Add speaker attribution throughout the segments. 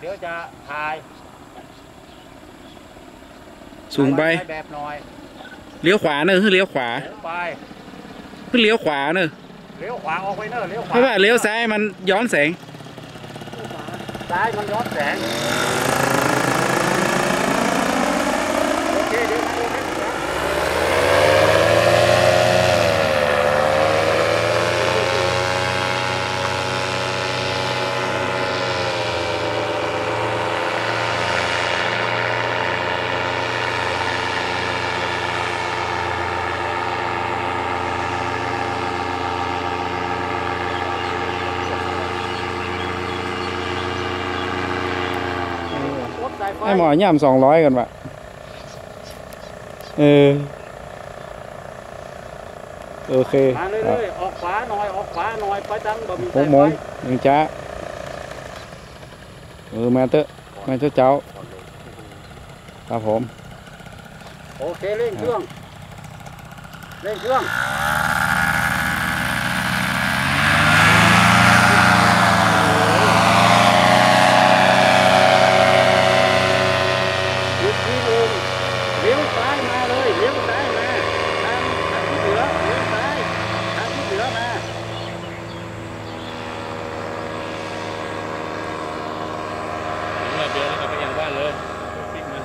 Speaker 1: เดี๋
Speaker 2: ยวจะถ่าย
Speaker 1: สูงไป
Speaker 2: ถ่ายแบบหน่อย
Speaker 1: เลี้ยวขวาเนอะคือเลี้ยวขวา
Speaker 2: สูงไป
Speaker 1: คือเลี้ยวขวาเนอะ
Speaker 2: เลี้ยวขวาออกไปเนอะเลี้ยวข
Speaker 1: เพ
Speaker 2: วา
Speaker 1: ราะว่าเลี้ยวซ้ายมันย้อนแสง
Speaker 2: ซ้ายมันย้อนแสงโอเคเดี๋ยวมาดูนะ รถสายไฟ
Speaker 1: ให้หมอย่ำสองร้อยกันวะเออ โอเค
Speaker 2: มาเรื่อยๆออกขวาหน่อย ออกขวาหน่อย ไปดังบะหมี่
Speaker 1: ห
Speaker 2: สากย
Speaker 1: โม
Speaker 2: ไฟ
Speaker 1: งหนึ่งจ้าเออมาเตอะมาเตอะเจ้า ครับผม
Speaker 2: โอเคเร่งเครื่อง เร่งเครื่อง อีกทีหนึ่งเลี้ยวซ้ายมาเลย เลี้ยวซ้ายมาทางทางที่เหลือเลี้ยวซ้ายทางที่เหลือมา
Speaker 3: เราเจอแล้วก็ไปยังบ้านเลยปิกมัน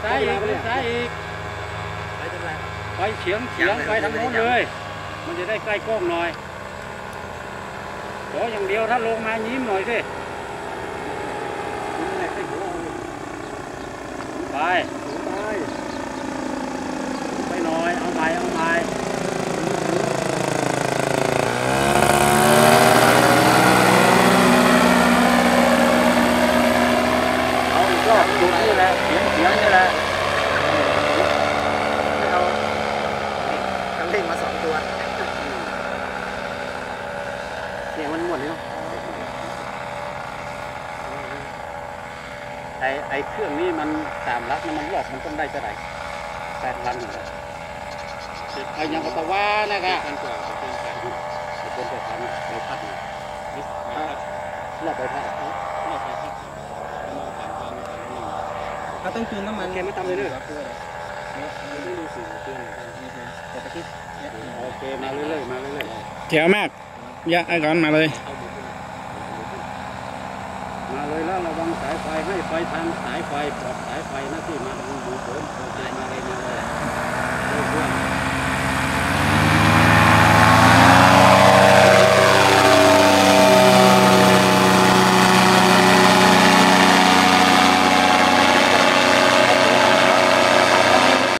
Speaker 2: เลี้ยวซ้ายอีกเลี้ยวซ้ายอีก
Speaker 4: ไปจนไร
Speaker 2: ไปเฉียงเฉียงไปทางโน้นเลย มันจะได้ใกล้กล้องหน่อยขออย่างเดียวถ้าลงมายิ้มหน่อยสิไปไปหน่อย เอาใหม่เอาใหม่เอาอีกรอบจุดนี่แห ละเฉียงเฉียงนี่แหละ
Speaker 4: เราคันเร่งมาสองตัว เสียงมันหมดเลยเนาะ
Speaker 2: ไอไอเครื่องนี้มันตามรักนี่มันหลอกมันต้องได้จะไหนแปดพันเหรอไอยังกตะว่านะครับ
Speaker 3: พันกว่าเป็นแปด
Speaker 2: เป็นแปดพันใบพัดนี่
Speaker 3: นิด
Speaker 2: รอบใบพัด
Speaker 3: รอบไปพักประมาณสามพันสามหนึ่ง
Speaker 4: เขาต้องจูนน้ำมัน
Speaker 2: แกไม่ทำเลยเนอะ
Speaker 3: ไม่ได้ดูสื่อเพื่อนนี่เป็น
Speaker 4: แต่ตะกี้
Speaker 2: โอเคมาเรื่อยๆมาเรื่อย
Speaker 1: แถวมากยะไอ้ก่อนมาเลย
Speaker 3: เข้าบุก
Speaker 2: ๆมาเลยแล้วระวังสายไฟให้ไฟทางสายไฟปลอดสายไฟนะที่มาดูดูผมโอเคมาเลยมาเลยเรื่อยๆ